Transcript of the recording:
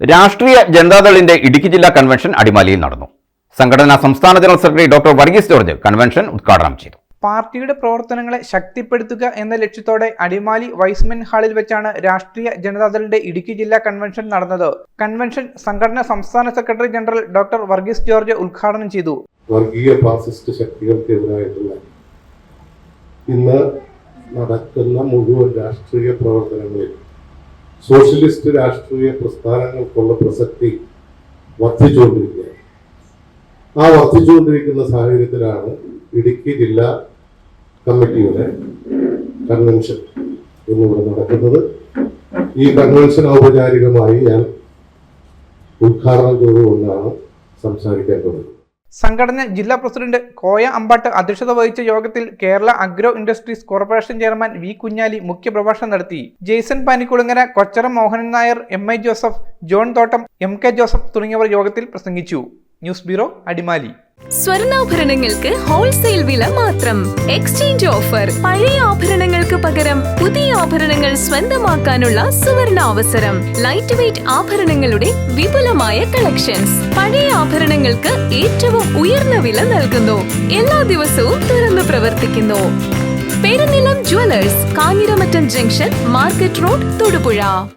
രാഷ്ട്രീയ ജനതാദളിന്റെ ഇടുക്കി ജില്ലാ കൺവെൻഷൻ അടിമാലിയിൽ നടന്നു. സംഘടനാ സംസ്ഥാന general secretary doctor Varghese George convention ഉദ്ഘാടനം ചെയ്തു. പാർട്ടിയുടെ പ്രവർത്തനങ്ങളെ ശക്തിപ്പെടുത്തുക എന്ന ലക്ഷ്യത്തോടെ അടിമാലി വൈസ്മെൻ ഹാളിൽ വെച്ചാണ് രാഷ്ട്രീയ ജനതാദളിന്റെ ഇടുക്കി ജില്ലാ കൺവെൻഷൻ നടന്നത്. കൺവെൻഷൻ സംഘടന സംസ്ഥാന secretary general doctor Varghese George ഉദ്ഘാടനം ചെയ്തു. വർഗീയ ഫാസിസ്റ്റ് ശക്തികൾക്കെതിരായിട്ടുള്ള ഇന്ന് നടക്കുന്ന മുഴുവൻ രാഷ്ട്രീയ പ്രവർത്തനങ്ങളിൽ സോഷ്യലിസ്റ്റ് രാഷ്ട്രീയ പ്രസ്ഥാനങ്ങൾക്കുള്ള പ്രസക്തി വർദ്ധിച്ചുകൊണ്ടിരിക്കുകയാണ്. ആ വർദ്ധിച്ചുകൊണ്ടിരിക്കുന്ന സാഹചര്യത്തിലാണ് ഇടുക്കി ജില്ലാ കമ്മിറ്റിയുടെ കൺവെൻഷൻ ഇന്നിവിടെ നടക്കുന്നത്. ഈ കൺവെൻഷൻ ഔപചാരികമായി ഞാൻ ഉദ്ഘാടനം ചെയ്തുകൊണ്ടാണ് സംസാരിക്കാൻ തുടങ്ങുന്നത് സംഘടന ജില്ലാ പ്രസിഡന്റ് കോയ അമ്പാട്ട് അധ്യക്ഷത വഹിച്ച യോഗത്തിൽ Kerala agro industries corporation chairman V Kunjali മുഖ്യപ്രഭാഷണം നടത്തി. Jaison Panikkulangara Kochara Mohanan Nair M I Joseph John Thottam M K Joseph തുടങ്ങിയവർ യോഗത്തിൽ പ്രസംഗിച്ചു. News bureau Adimali. സ്വർണാഭരണങ്ങൾക്ക് ഹോൾസെയിൽ വില മാത്രം. എക്സ്ചേഞ്ച് ഓഫർ പഴയ പകരം പുതിയ ആഭരണങ്ങൾ സ്വന്തമാക്കാനുള്ള സുവർണ അവസരം. ലൈറ്റ് വെയിറ്റ് ആഭരണങ്ങളുടെ വിപുലമായ കളക്ഷൻസ് പഴയ ആഭരണങ്ങൾക്ക് ഏറ്റവും ഉയർന്ന വില നൽകുന്നു. എല്ലാ ദിവസവും തുറന്നു പ്രവർത്തിക്കുന്നു. Perunilam jewellers Kanjiramattam junction market road Thodupuzha.